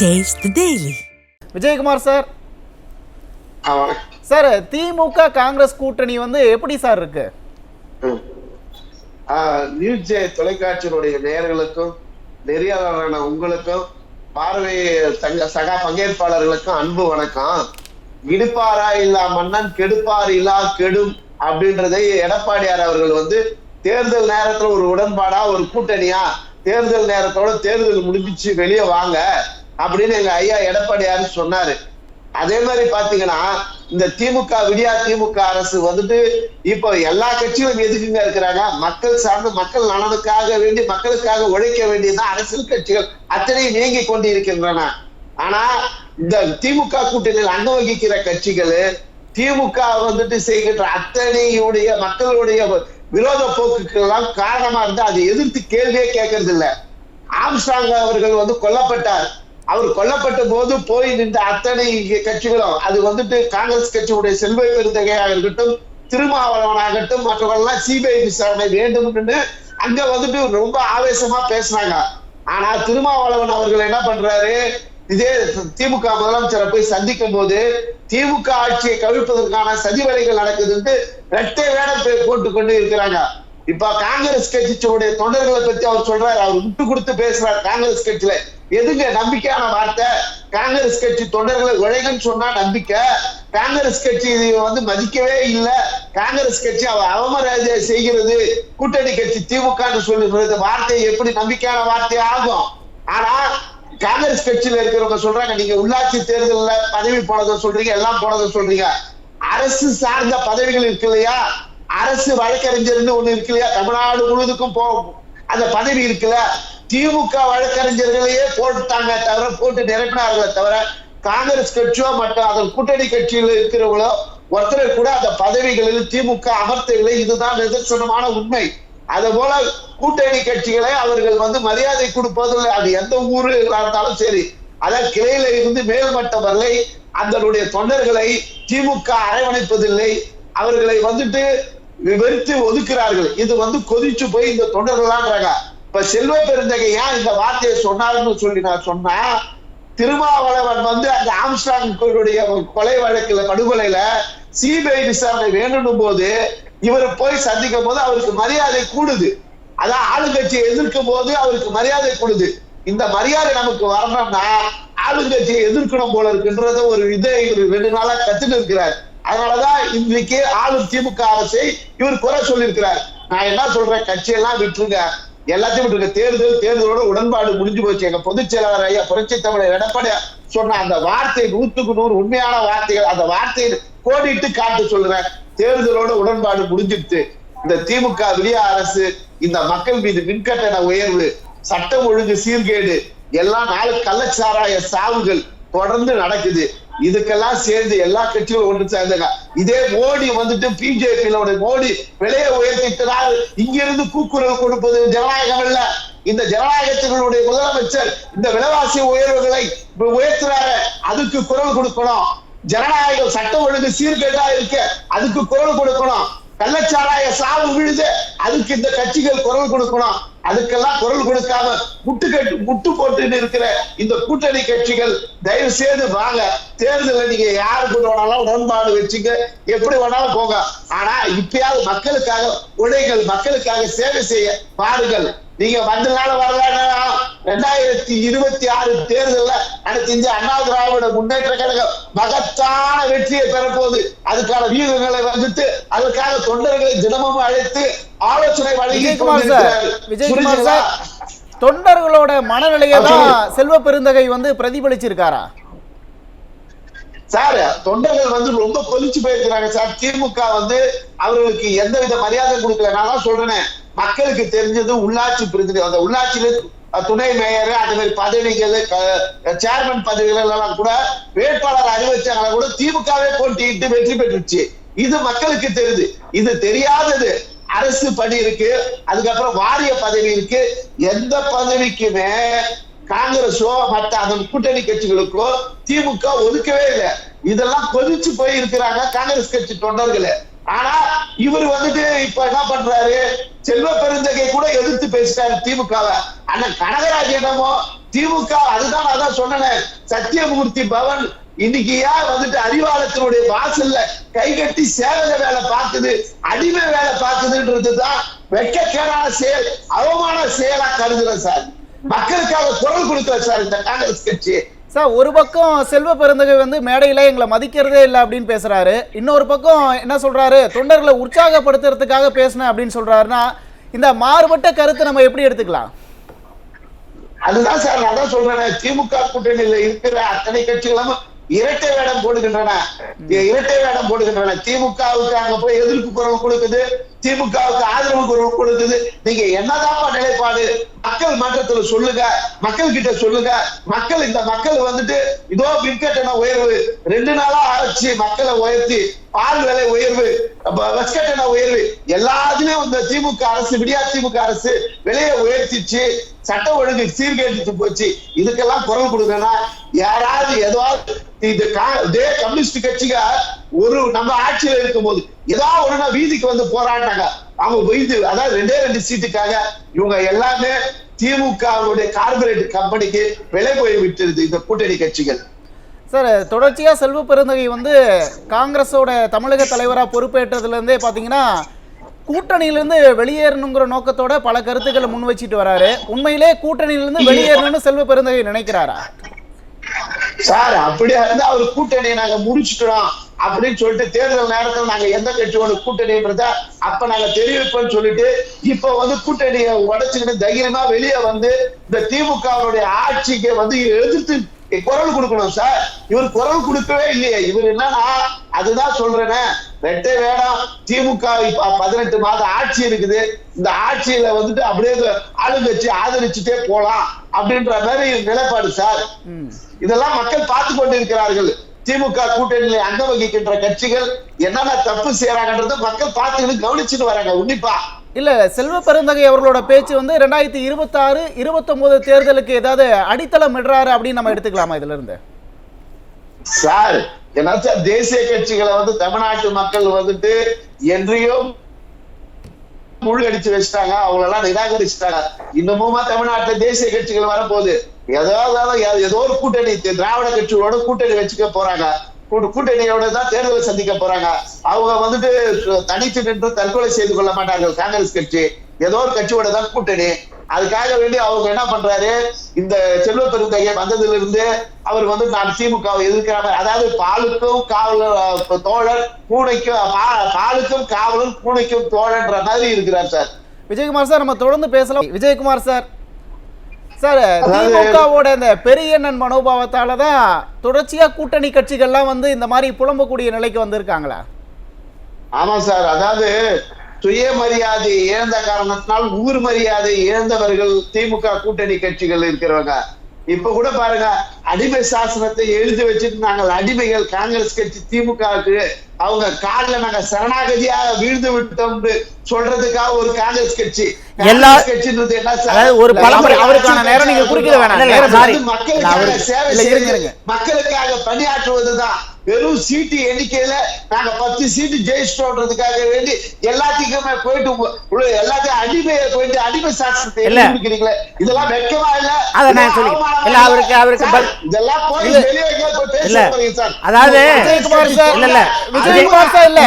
The Daily. Vijayakumar sir. Sir DMK Congress கூட்டணி வந்து எப்படி சார் இருக்கு? நியூஸ் ஜே தொலைக்காட்சியினுடைய நேயர்களுக்கும் நெறியாளரான உங்களுக்கும் பார்வை தங்க சகா பங்கேற்பாளர்களுக்கும் அன்பு வணக்கம். இடுப்பாரா இல்லா மன்னன் கெடுப்பார் இல்லா கெடும் அப்படின்றதை எடப்பாடியார் அவர்கள் வந்து தேர்தல் நேரத்துல ஒரு உடன்பாடா ஒரு கூட்டணியா தேர்தல் நேரத்தோட தேர்தல் முடிஞ்சிச்சு வெளியே வாங்க. அப்படின்னு எங்க ஐயா எடப்பாடியாரு சொன்னாரு. அதே மாதிரி பாத்தீங்கன்னா இந்த திமுக விடியா திமுக அரசு வந்துட்டு இப்போ எல்லா கட்சிகளும் எதுக்குங்க இருக்கிறாங்க? மக்கள் சார்ந்து மக்கள் நலனுக்காக வேண்டி மக்களுக்காக உழைக்க வேண்டியதுதான் அரசியல் கட்சிகள். அத்தனையும் இயங்கி கொண்டு இருக்கின்றன ஆனா இந்த திமுக கூட்டணியில் அங்க வகிக்கிற கட்சிகள் திமுக வந்துட்டு செய்கின்ற அத்தனையுடைய மக்களுடைய விரோத போக்குக்கெல்லாம் காரணமா இருந்து அதை எதிர்த்து கேள்வியே கேட்கறது இல்லை ஆம்ஸ்டாங் அவர்கள் வந்து கொல்லப்பட்டார். அவர் கொல்லப்பட்ட போது போய் நின்ற அத்தனை கட்சிகளும் அது வந்துட்டு காங்கிரஸ் கட்சியுடைய செல்வ பெருந்தகையாக இருக்கட்டும் திருமாவளவனாகட்டும் மற்றவர்கள்லாம் சிபிஐ விசாரணை வேண்டும் அங்க வந்துட்டு ரொம்ப ஆவேசமா பேசினாங்க. ஆனா திருமாவளவன் அவர்கள் என்ன பண்றாரு? இதே திமுக முதலமைச்சரை போய் சந்திக்கும் போது திமுக ஆட்சியை கவிழ்ப்பதற்கான சதிவலைகள் நடக்குதுன்ட்டு ரெட்டை வேடம் போட்டுக் கொண்டு இருக்கிறாங்க. இப்ப காங்கிரஸ் கட்சியோடைய தொண்டர்களை பத்தி அவர் சொல்றாரு. அவர் விட்டு கொடுத்து பேசுறார் காங்கிரஸ் கட்சியில. எதுங்க நம்பிக்கையான வார்த்தை? காங்கிரஸ் கட்சி தொண்டர்களை உழைகன்னு சொன்னா நம்பிக்கை. காங்கிரஸ் கட்சி வந்து மதிக்கவே இல்லை. காங்கிரஸ் கட்சி அவ அவமரியாதை செய்கிறது. கூட்டணி கட்சி திமுகன்னு சொல்லுகிறது. வார்த்தை எப்படி நம்பிக்கையான வார்த்தை ஆகும்? ஆனா காங்கிரஸ் கட்சியில இருக்கிறவங்க சொல்றாங்க நீங்க உள்ளாட்சி தேர்தல்ல பதவி போனதை சொல்றீங்க எல்லாம் போனதை சொல்றீங்க. அரசு சார்ந்த பதவிகள் இருக்கு இல்லையா? அரசு வழக்கறிஞர்னு ஒண்ணு இருக்கு இல்லையா? தமிழ்நாடு முழுவதுக்கும் போகும் அந்த பதவி இருக்குல்ல? திமுக வழக்கறிஞர்களையே போட்டுட்டாங்க தவிர போட்டு நிரப்பினார்களே தவிர காங்கிரஸ் கட்சியோ மற்றும் அதன் கூட்டணி கட்சியில் இருக்கிறவங்களோ ஒருத்தரை கூட அந்த பதவிகளில் திமுக அமர்த்தவில்லை இதுதான் நிதர்சனமான உண்மை. அது போல கூட்டணி கட்சிகளை அவர்கள் வந்து மரியாதை கொடுப்பதில்லை. அது எந்த ஊரு இருந்தாலும் சரி. அதான் கிளையில இருந்து மேல்மட்டம் வரலை அதனுடைய தொண்டர்களை திமுக அரவணைப்பதில்லை. அவர்களை வந்துட்டு விவரித்து ஒதுக்கிறார்கள். இது வந்து கொதிச்சு போய் இந்த தொண்டர்களாங்கிறாங்க இப்ப செல்வ பெருந்தகை ஏன் இந்த வார்த்தையை சொன்னாருன்னு சொல்லி நான் சொன்னா திருமாவளவன் வந்து அந்த ஆம்ஸ்டாங்குடைய கொலை வழக்குல படுகொலையில சிபிஐ விசாரணை வேணும் போது இவர் போய் சந்திக்கும் போது அவருக்கு மரியாதை கூடுது. அதான் ஆளுங்கட்சியை எதிர்க்கும் போது அவருக்கு மரியாதை கூடுது. இந்த மரியாதை நமக்கு வரணும்னா ஆளுங்கட்சியை எதிர்க்கணும் போல இருக்குன்றத ஒரு இதை ரெண்டு நாளா கத்துட்டு இருக்கிறார். அதனாலதான் இன்னைக்கு ஆளும் திமுக அரசை இவர் குறை சொல்லியிருக்கிறார். நான் என்ன சொல்றேன்? கட்சியெல்லாம் விட்டுருங்க. எல்லாத்தையும் விட்டுருங்க. தேர்தல் தேர்தலோட உடன்பாடு முடிஞ்சு போச்சு. எங்க பொதுச் செயலாளர் ஐயா புரட்சி தமிழர் எடப்பாடி சொன்ன அந்த வார்த்தை நூத்துக்கு நூறு உண்மையான வார்த்தைகள் அந்த வார்த்தையை கோடிட்டு காட்டு சொல்றேன். தேர்தலோட உடன்பாடு முடிஞ்சிடுச்சு. இந்த திமுக விடிய அரசு இந்த மக்கள் மீது மின்கட்டண உயர்வு சட்டம் ஒழுங்கு சீர்கேடு எல்லாம் நாலு கள்ளச்சாராய சாவுகள் தொடர்ந்து நடக்குது. இதுக்கெல்லாம் சேர்ந்து எல்லா கட்சிகளும் ஒன்று சேர்ந்தாங்க. இதே மோடி வந்துட்டு பிஜேபியோட மோடி விலையை உயர்த்திட்டதால் இங்கிருந்து கூக்குரல் கொடுப்பது ஜனநாயகம் அல்ல. இந்த ஜனநாயகத்தினுடைய முதலமைச்சர் இந்த விலைவாசி உயர்வுகளை உயர்த்துறாரு. அதுக்கு குரல் கொடுக்கணும். ஜனநாயகம் சட்டம் ஒழுங்கு சீர்கேட்டா இருக்கு அதுக்கு குரல் கொடுக்கணும். கள்ளச்சாராய சாவு விழுது அதுக்கு இந்த கட்சிகள் குரல் கொடுக்கணும். அதுக்கெல்லாம் குரல் கொடுக்காம முட்டு கட்டு முட்டு போட்டுன்னு இருக்கிற இந்த கூட்டணி கட்சிகள் தயவு செய்து வாங்க. தேர்தலில் நீங்க யாரு கூட வேணாலும் உடன்பாடு வச்சுங்க. எப்படி வேணாலும் போங்க. ஆனா இப்பயாவது மக்களுக்காக உழைகள் மக்களுக்காக சேவை செய்ய பாருங்கள். நீங்க வந்தனால வரலன்னா ரெண்டாயிரத்தி இருபத்தி ஆறு தேர்தல்ல அனைத்து இந்திய அண்ணா திராவிட முன்னேற்ற கழகம் மகத்தான வெற்றியை பெறப்போகுது. அதுக்கான வீரர்களை வந்துட்டு அதற்காக தொண்டர்களை தினமும் அழைத்து ஆலோசனை வழங்கி விஜயகுமார் சார் தொண்டர்களோட மனநிலையை தான் செல்வ பெருந்தகை வந்து பிரதிபலிச்சிருக்காரா? சார் தொண்டர்கள் வந்து ரொம்ப கொதிச்சு போயிருக்கிறாங்க சார். திமுக வந்து அவர்களுக்கு எந்த வித மரியாதை கொடுக்கல. நான் தான் சொல்றேனே. மக்களுக்கு தெரிஞ்சது உள்ளாட்சி பிரதிநிதி அந்த உள்ளாட்சியில துணை மேயர் அந்த மாதிரி பதவிகள் சேர்மன் பதவிகள் எல்லாம் கூட வேட்பாளர் அறிவிச்சாங்களா கூட திமுகவே போட்டியிட்டு வெற்றி பெற்றுச்சு. இது மக்களுக்கு தெரியுது. இது தெரியாதது. அரசு பணி இருக்கு அதுக்கப்புறம் வாரிய பதவி இருக்கு. எந்த பதவிக்குமே காங்கிரஸோ மற்ற அதன் கூட்டணி கட்சிகளுக்கோ திமுக ஒதுக்கவே இல்லை. இதெல்லாம் கொதிச்சு போய் இருக்கிறாங்க காங்கிரஸ் கட்சி தொண்டர்களை. ஆனா இவர் வந்துட்டு இப்ப என்ன பண்றாரு? செல்வ பெருந்தகை கூட எதிர்த்து பேசிட்டாரு திமுகவை. ஆனா கனகராஜ் திமுக அதுதான் நான் சொன்னேன் சத்தியமூர்த்தி பவன். இன்னைக்கு ஏன் வந்துட்டு அறிவாளத்தினுடைய வாசல்ல கை கட்டி சேவக வேலை பார்க்குது அடிமை வேலை பார்க்குதுன்றதுதான் வெட்கக்கேடான செயல் அவமான செயலா கருதுற சார். மக்களுக்காக குரல் கொடுக்கல சார் இந்த காங்கிரஸ் கட்சி. சார் ஒரு பக்கம் செல்வ பெருந்தகை வந்து மேடையில எங்களை மதிக்கிறதே இல்லை அப்படின்னு பேசுறாரு. இன்னொரு பக்கம் என்ன சொல்றாரு? தொண்டர்களை உற்சாகப்படுத்துறதுக்காக பேசினேன் அப்படின்னு சொல்றாருன்னா இந்த மாறுபட்ட கருத்தை நம்ம எப்படி எடுத்துக்கலாம்? அதுதான் சார் நான் தான் சொல்றேன் திமுக கூட்டணியில இருக்கிற அத்தனை கட்சிகளும் இரட்டை வேடம் போடுகின்றன. இரட்டை வேடம் போடுகின்றன. திமுகவுக்கு அங்க போய் எதிர்ப்பு குரல் கொடுக்குது. திமுகவுக்கு ஆதரவு குரல் கொடுக்குது. நீங்க என்னதான்ப்பா நிலைப்பாடு? மக்கள் மன்றத்துல சொல்லுங்க. மக்கள் கிட்ட சொல்லுங்க. மக்கள் இந்த மக்கள் வந்துட்டு இதோ பின்கட்டண உயர்வு. ரெண்டு நாளா ஆச்சு மக்களை உயர்த்தி பால் விலை உயர்வு பஸ் கட்டண உயர்வு. எல்லாத்துலயும் இந்த திமுக அரசு விடியா திமுக அரசு விலையை உயர்த்திச்சு சட்ட ஒழுங்கு சீர்கேட்டு போச்சு. இதுக்கெல்லாம் குரல் கொடுங்கன்னா யாராவது ஏதாவது இந்த கா- இதே கம்யூனிஸ்ட் கட்சிக ஒரு நம்ம ஆட்சியில இருக்கும் போது ஏதாவது ஒண்ணுனா வீதிக்கு வந்து போராடினாங்க. அவங்க வீதி அதாவது ரெண்டே ரெண்டு சீட்டுக்காக இவங்க எல்லாமே திமுகவுடைய கார்பரேட் கம்பெனிக்கு விலை போய் விட்டுருது இந்த கூட்டணி கட்சிகள். சார் தொடர்ச்சியா செல்வ பெருந்தகை வந்து காங்கிரஸோட தமிழக தலைவரா பொறுப்பேற்றதுல இருந்தே பாத்தீங்கன்னா கூட்டணியிலிருந்து வெளியேறணுங்கிற நோக்கத்தோட பல கருத்துக்களை முன் வச்சிட்டு வராரு. உண்மையிலே கூட்டணியிலிருந்து வெளியேறணும்னு செல்வ பெருந்தகை நினைக்கிறாரா? சார் அப்படியா இருந்தா அவர் கூட்டணியை நாங்க முடிச்சுட்டோம் அப்படின்னு சொல்லிட்டு தேர்தல் நேரத்துல நாங்க எந்த கட்சியோட கூட்டணின்றத அப்ப நாங்க தெரிவிப்போம்னு சொல்லிட்டு இப்ப வந்து கூட்டணியை உடச்சுக்கிட்டு தைரியமா வெளியே வந்து இந்த திமுகவுடைய ஆட்சிக்கு வந்து எதிர்த்து குரல் கொடுக்கணும் சார் இவர் குரல் கொடுக்கவே இல்லையே. இவர் என்னன்னா அதுதான் சொல்றேனே. ரெட்டை வேடம் திமுக பதினெட்டு மாதம் ஆட்சி இருக்குது. இந்த ஆட்சியில வந்துட்டு அப்படியே ஆளுங்கட்சி ஆதரிச்சுட்டே போலாம் அப்படின்ற மாதிரி நிலைப்பாடு சார் இதெல்லாம் மக்கள் பார்த்து கொண்டிருக்கிறார்கள். திமுக கூட்டணியில அங்க வகிக்கின்ற கட்சிகள் என்னென்ன தப்பு செய்யறாங்கன்றத மக்கள் பார்த்துக்கிட்டு கவனிச்சுட்டு வராங்க. உன்னிப்பா இல்ல செல்வ பெருந்தகை அவர்களோட பேச்சு வந்து ரெண்டாயிரத்தி இருபத்தாறு இருபத்தொன்பது தேர்தலுக்கு ஏதாவது அடித்தளம் இடுறாரு அப்படின்னு நம்ம எடுத்துக்கலாமா இதுல இருந்து சார் என்னாச்சா தேசிய கட்சிகளை வந்து தமிழ்நாட்டு மக்கள் வந்துட்டு என்றையும் முழுகடிச்சு வச்சுட்டாங்க அவங்களெல்லாம் நிராகரிச்சுட்டாங்க. இன்னமுமா தமிழ்நாட்டுல தேசிய கட்சிகள் வரப்போகுது? ஏதாவது ஏதோ ஒரு கூட்டணி திராவிட கட்சிகளோட கூட்டணி வச்சுக்க போறாங்க. கூட்டணியோட தான் தேர்தலை சந்திக்க போறாங்க. அவங்க வந்துட்டு தனித்து நின்று தற்கொலை செய்து கொள்ள மாட்டார்கள் காங்கிரஸ் கட்சி. ஏதோ ஒரு கட்சியோட தான் கூட்டணி. அதுக்காக வேண்டி அவங்க என்ன பண்றாரு? இந்த செல்வ பெருந்தகை வந்ததுல இருந்து அவர் வந்து நான் திமுகவை எதிர்க்கிறாங்க. அதாவது பாலுக்கும் காவலர் தோழர் பூனைக்கும் பா- பாலுக்கும் காவலர் பூனைக்கும் தோழன்ற மாதிரி இருக்கிறார் சார். விஜயகுமார் சார் நம்ம தொடர்ந்து பேசலாம். விஜயகுமார் சார் சார் திமுகவோட இந்த பெரியண்ணன் மனோபாவத்தால தான் தொடர்ச்சியா கூட்டணி கட்சிகள்லாம் வந்து இந்த மாதிரி புலம்பக்கூடிய நிலைக்கு வந்திருக்காங்களா? ஆமா சார் அதாவது சுயமரியாதை இழந்த காரணத்தினால் ஊர் மரியாதை இழந்தவர்கள் திமுக கூட்டணி கட்சிகள் இருக்கிறவங்க. இப்ப கூட பாருங்க அடிமை சாசனத்தை எழுதி வச்சுட்டு நாங்கள் அடிமைகள் காங்கிரஸ் கட்சி திமுகவுக்கு அவங்க காலில் நாங்க சரணாகதியாக வீழ்ந்து விட்டோம்னு சொல்றதுக்காக ஒரு காங்கிரஸ் கட்சி எல்லா- கட்சின்றது என்ன ஒரு நம்ம அவருக்கான நேரம் நீங்க கட்சி குறுக்கிட வேணாம். மக்களுக்காக சேவை. மக்களுக்காக பணியாற்றுவதுதான் வெறும் சீட்டு எண்ணிக்கையில நாங்க பத்து சீட்டு ஜெயிச்சிட்டோன்றதுக்காக வேண்டி எல்லாத்துக்குமே போயிட்டு எல்லாத்தையும் அடிமையை போயிட்டு அடிமை சாசனத்தை. எழுதிக்கிறீங்களே இதெல்லாம் வெட்கமா இல்ல அத நான் சொல்லி- இல்ல, அவருக்கு- அவருக்கு இதெல்லாம் போய். வெளியே போய் பேச இல்ல. போறீங்க சார் அதாவது- விஜயகுமார் சார் இல்ல, இல்ல. விஜயகுமார் சார் இல்ல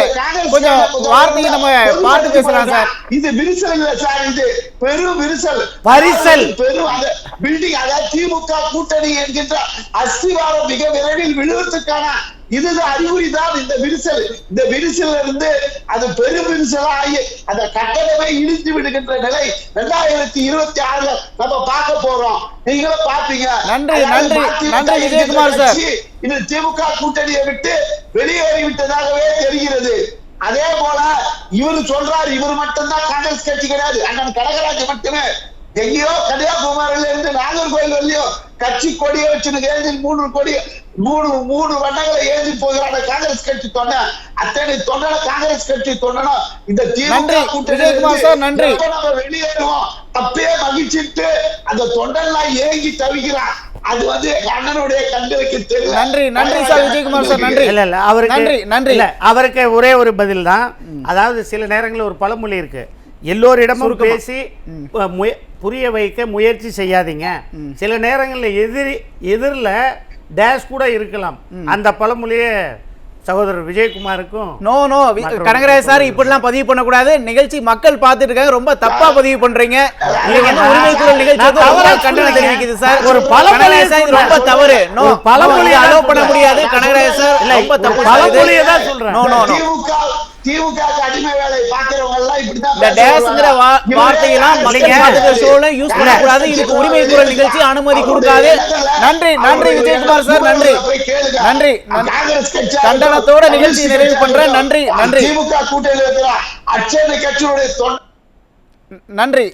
கொஞ்சம் வார்த்தையை நம்ம பார்த்து பேசலாம் சார் இது விரிசல் இல்ல சார் இது பெரும் விரிசல் பரிசல். பெரும் அந்த பில்டிங் அதாவது திமுக கூட்டணி என்கின்ற அஸ்திவாரம் மிக விரைவில் விழுவதற்கான இதுதான் அறிகுறி தான் இந்த விரிசல். இந்த விரிசல்ல இருந்து அது பெரும் விரிசலா ஆகி அந்த கட்டணமே இடித்து விடுகின்ற நிலை ரெண்டாயிரத்தி இருபத்தி ஆறுல நம்ம பார்க்க போறோம். நீங்களும் பாப்பீங்க நன்றி, நன்றி, நன்றி விஜயகுமார் சார். இந்த திமுக கூட்டணியை விட்டு வெளியேறி விட்டதாகவே தெரிகிறது. அதே போல இவரு சொல்றாரு இவர் மட்டும்தான் காங்கிரஸ் கட்சி கிடையாது. அண்ணன் கடகராஜ் மட்டுமே. எங்கேயோ கன்னியாகுமரியில இருந்து நாகர்கோயில் வரலையும் கட்சி கொடியை வச்சு ஏந்தி மூணு கொடி மூணு மூணு வண்ணங்களை ஏந்தி போகிறான. காங்கிரஸ் கட்சி தொண்டை. அத்தனை தொண்டனை காங்கிரஸ் கட்சி தொண்டனும் இந்த நன்றி, திமுக கூட்டணி விஜயகுமார் சார், நன்றி. நம்ம வெளியேறுவோம்? அப்பயே மகிழ்ச்சிட்டு அந்த தொண்டன்லாம் ஏங்கி தவிக்கிறான். அது வந்து அண்ணனுடைய கண்களுக்கு தெரியும் நன்றி, நன்றி சார், விஜயகுமார் சார், நன்றி. இல்ல இல்ல அவருக்கு நன்றி, நன்றி. இல்ல அவருக்கு ஒரே ஒரு பதில் தான். அதாவது சில நேரங்களில் ஒரு பழமொழி இருக்கு. எல்லோரிடமும். பேசி புரிய வைக்க முயற்சி செய்யாதீங்க. சில நேரங்களில் எதிரி எதிரில் டேஷ் கூட இருக்கலாம். அந்த பழமொழியே சகோதரர் விஜயகுமாருக்கும் நோ நோ கனகராஜ் சார் இப்படிலாம் பதிவு பண்ணக்கூடாது. நிகழ்ச்சி மக்கள் பார்த்துட்டு இருக்காங்க ரொம்ப தப்பா பதிவு பண்றீங்க. கண்டனம். தெரிவிக்குது சார். ஒரு கனகராஜ் சார் இது ரொம்ப. தவறு. நோ ஒரு பழமொழியை அலோ பண்ண. முடியாது. கனகராஜ் சார் ரொம்ப தப்பு பழமொழியை தான் சொல்றேன். No no no DMK DMK க்கு அடிமை வேலை பாக்குறவங்க எல்லாம் இப்படிதான் இந்த பேசுவாங்க. டேஸ்ங்கிற வா- இவரே வார்த்தையெல்லாம் இல்லைங்க. பார்த்துக்கிற ஷோல யூஸ் பண்ணக்கூடாது இதுக்கு உரிமை குரல் நிகழ்ச்சி அனுமதி கொடுக்காது. நன்றி நன்றி விஜயகுமார் சார் நன்றி. நன்றி கண்டனத்தோட நிகழ்ச்சியை நிறைவு பண்றேன். நன்றி, நன்றி. திமுக கூட்டணியில் இருக்கிற கட்சியுடைய நன்றி.